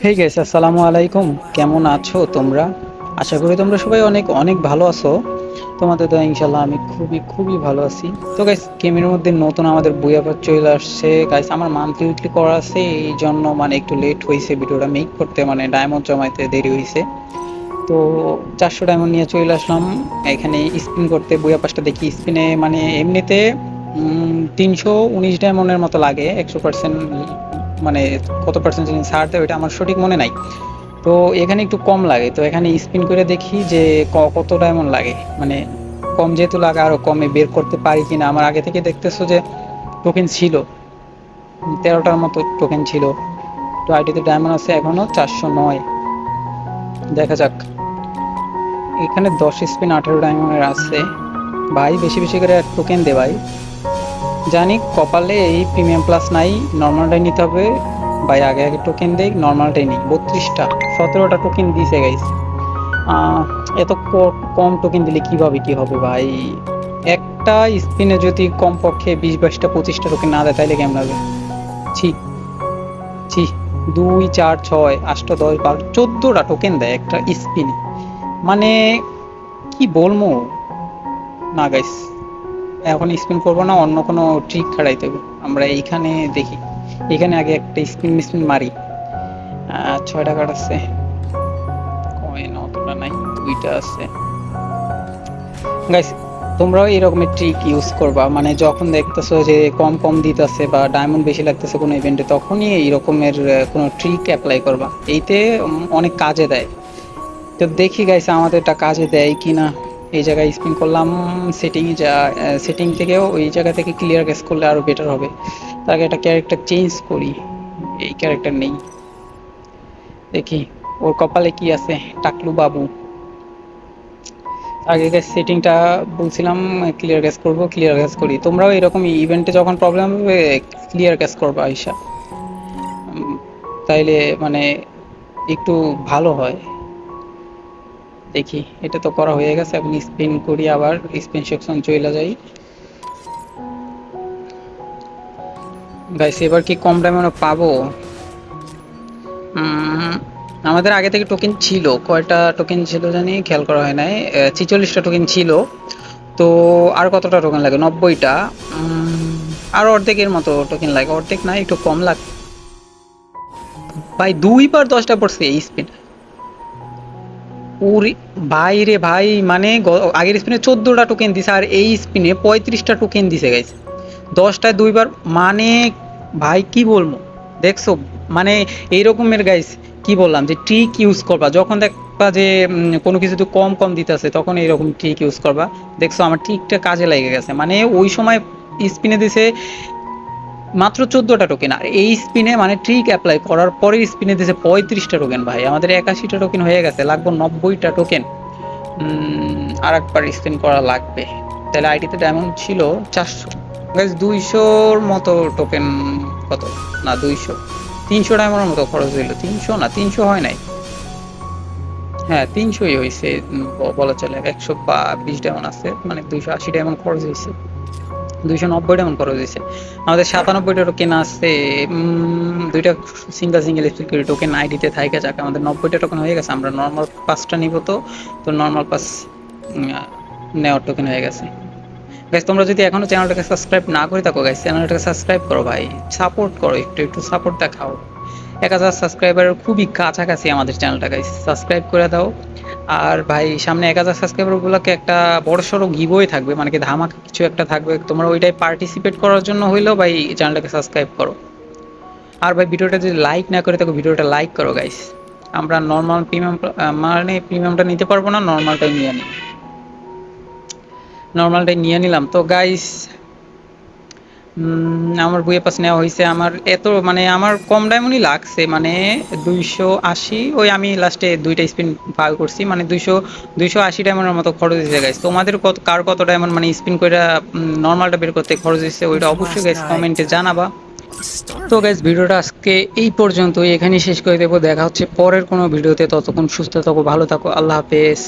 Hey guys আসসালামু আলাইকুম কেমন আছো তোমরা? আশা করি তোমরা সবাই অনেক অনেক ভালো আছো। তোমাদের তো ইনশাল্লাহ আমি খুবই খুবই ভালো আছি। তো গাইস গেমের মধ্যে নতুন আমাদের বইয়াপার চলে আসছে। গাইস আমার মান্থলি উইকলি করা আছে। এই জন্য মানে একটু লেট হয়েছে ভিডিওটা মেক করতে মানে ডায়মন্ড জমাইতে দেরি হয়েছে। তো চারশো ডায়মন্ড নিয়ে চলে আসলাম। এখানে স্পিন করতে, বইয়া পাশটা দেখি। স্পিনে মানে এমনিতে তিনশো উনিশ ডায়মন্ডের মতো লাগে, একশো পার্সেন্ট মানে কত পার্সেন্ট ছাড় দেয়, ওইটা আমার সঠিক মনে নাই। তো এখানে একটু কম লাগে। তো এখানে স্পিন করে দেখি যে ক- কত ডায়মন্ড লাগে। মানে কম যেহেতু লাগে আরও কমে বের করতে পারি কিনা। আমার আগে থেকে দেখতেছো যে টোকেন ছিল। তেরোটার মতো টোকেন ছিল। তো আইটিতে ডায়মন্ড আছে এখনও চারশো নয়। দেখা যাক। এখানে দশ স্পিন আঠেরো ডায়মন্ডের আছে। ভাই, বেশি বেশি করে টোকেন দে ভাই। জানি কপালে এই প্রিমিয়াম প্লাস নাই নর্মালটাই নিতে হবে। ভাই, আগে আগে টোকেন দেই নর্মালটাই নেই, বত্রিশটা, সতেরোটা টোকেন দিছে গাইস এত কম টোকেন দিলে কীভাবে কি হবে, ভাই? একটা স্পিনে যদি কমপক্ষে বিশ, বাইশটা, পঁচিশটা টোকেন না দেয় তাহলে কেমন হবে? ছি ছি, দুই, চার, ছয় আষ্ট দশ বারো চোদ্দোটা টোকেন দেয় একটা স্পিনে মানে কি বলব? না গাইস এখন স্পিন করব না, অন্য কোনো ট্রিক খাড়াইতে হবে। আমরা এইখানে দেখি। এখানে আগে একটা স্পিন স্পিন মারি। ছয়টা কার্ড আছে। কয়েন অতটা নাই, দুইটা আছে। গাইস তোমরাও এরকমের ট্রিক ইউজ করবা। মানে যখন দেখতেছো যে কম কম দিতেছে বা ডায়মন্ড বেশি লাগতেছে কোনো ইভেন্টে তখনই এই রকমের কোনো ট্রিক অ্যাপ্লাই করবা। এইতে অনেক কাজে দেয়। তো দেখি গাইস আমাদের এটা কাজে দেয় কিনা। এই জায়গায় স্পিন করলাম সেটিং যা সেটিং থেকেও ওই জায়গা থেকে ক্লিয়ার গেস করলে আরও বেটার হবে। তার আগে একটা ক্যারেক্টার চেঞ্জ করি, এই ক্যারেক্টার নেই। দেখি, ওর কপালে কি আছে? টাকলু বাবু। আগে গ্যাস সেটিংটা বলছিলাম ক্লিয়ার গ্যাস করব ক্লিয়ার গ্যাস করি। তোমরাও এরকম ইভেন্টে যখন প্রবলেম হবে ক্লিয়ার গ্যাস করবা আইসা তাইলে মানে একটু ভালো হয়। দেখি, এটা তো করা হয়ে গেছে এখন স্পিন করি আবার স্পিন সেকশন চলে যাই। গাইস এবার কি কম দামে পাবো? আমাদের আগে থেকে টোকেন ছিল, কয়টা টোকেন ছিল জানি, খেয়াল করা হয় নাই। ছিচল্লিশটা টোকেন ছিল। তো আর কতটা টোকেন লাগে? নব্বইটা। আর অর্ধেকের মতো টোকেন লাগে। অর্ধেক না, একটু কম লাগে ভাই, দুইবার দশটা পড়ছে এই স্পিন ওরে ভাই রে ভাই মানে আগের স্পিনে চোদ্দটা টোকেন দিছে আর এই স্পিনে পঁয়ত্রিশটা টোকেন দিছে গাইস দশটায় দুইবার মানে ভাই, কি বলব? দেখছ? মানে এই রকমের গাইস কি বললাম যে ট্রিক ইউজ করবা। যখন দেখবা যে কোনো কিছু তো কম কম দিতেছে, তখন এইরকম ট্রিক ইউজ করবা। দেখছ, আমার ট্রিকটা কাজে লেগে গেছে। মানে ওই সময় স্পিনে দিছে মাত্র চোদ্দটা টোকেন আর এই স্পিনে মানে ট্রিক অ্যাপ্লাই করার পরে স্পিনে দিয়েছে পঁয়ত্রিশটা টোকেন ভাই। আমাদের একাশিটা টোকেন হয়ে গেছে, লাগবে নব্বইটা টোকেন আর একবার স্পিন করা লাগবে। তাহলে আইডিতে ডায়মন্ড ছিল চারশো। দুইশোর মতো টোকেন কত? না, দুইশো। তিনশো ডায়মন্ডের মতো খরচ হইল। তিনশো না, তিনশো হয় নাই। হ্যাঁ তিনশোই হয়েছে বলা চলে। একশো বা, বিশ ডায়মন্ড আছে মানে দুইশো আশি ডায়মন্ড খরচ হয়েছে দুইশো নব্বই ডায়মন্ড খরচ হয়েছে আমাদের সাতানব্বইটা টোকেন আছে দুইটা সিঙ্গেল সিঙ্গেল সিকিউরিটি টোকেন আইডিতে থাকে যাক, আমাদের নব্বইটা টোকেন হয়ে গেছে, আমরা নর্মাল পাঁচটা নিব তো তো নর্মাল পাস নেওয়ার টোকেন হয়ে গেছে। গাইস তোমরা যদি এখনও চ্যানেলটাকে সাবস্ক্রাইব না করে থাকো গাইস চ্যানেলটাকে সাবস্ক্রাইব করো ভাই সাপোর্ট করো, একটু একটু সাপোর্ট দেখাও। এক হাজার সাবস্ক্রাইবারের খুবই কাছাকাছি আমাদের চ্যানেলটা গাইস সাবস্ক্রাইব করে দাও। আর ভাই, সামনে এক হাজার সাবস্ক্রাইবারগুলোকে একটা বড় সড়ো গিবই থাকবে মানে কি ধামাকা কিছু একটা থাকবে। তোমরা ওইটাই পার্টিসিপেট করার জন্য হইলেও ভাই চ্যানেলটাকে সাবস্ক্রাইব করো। আর ভাই, ভিডিওটা যদি লাইক না করে থাকো, ভিডিওটা লাইক করো গাইস আমরা নর্মাল প্রিমিয়াম মানে প্রিমিয়ামটা নিতে পারব না নর্মালটাই নিয়ে নিই। নর্মালটাই নিয়ে নিলাম। তো গাইস আমার বইয়ে পাস নেওয়া হয়েছে আমার এত মানে আমার কম ডায়মন্ডই লাগছে মানে দুইশো আশি ওই আমি লাস্টে দুইটা স্পিন পার করছি মানে দুইশো দুইশো আশি ডায়মন্ডের মতো খরচ দিয়েছে গাইস তোমাদের কত কার কত ডায়মন্ড মানে স্পিন করে নর্মালটা বের করতে খরচ দিচ্ছে ওইটা অবশ্যই গাইস কমেন্টে জানাবা। তো গাইজ ভিডিওটা আজকে এই পর্যন্ত এখানেই শেষ করে দেবো। দেখা হচ্ছে পরের কোনো ভিডিওতে। ততক্ষণ সুস্থ থাকো ভালো থাকো। আল্লাহ হাফেজ।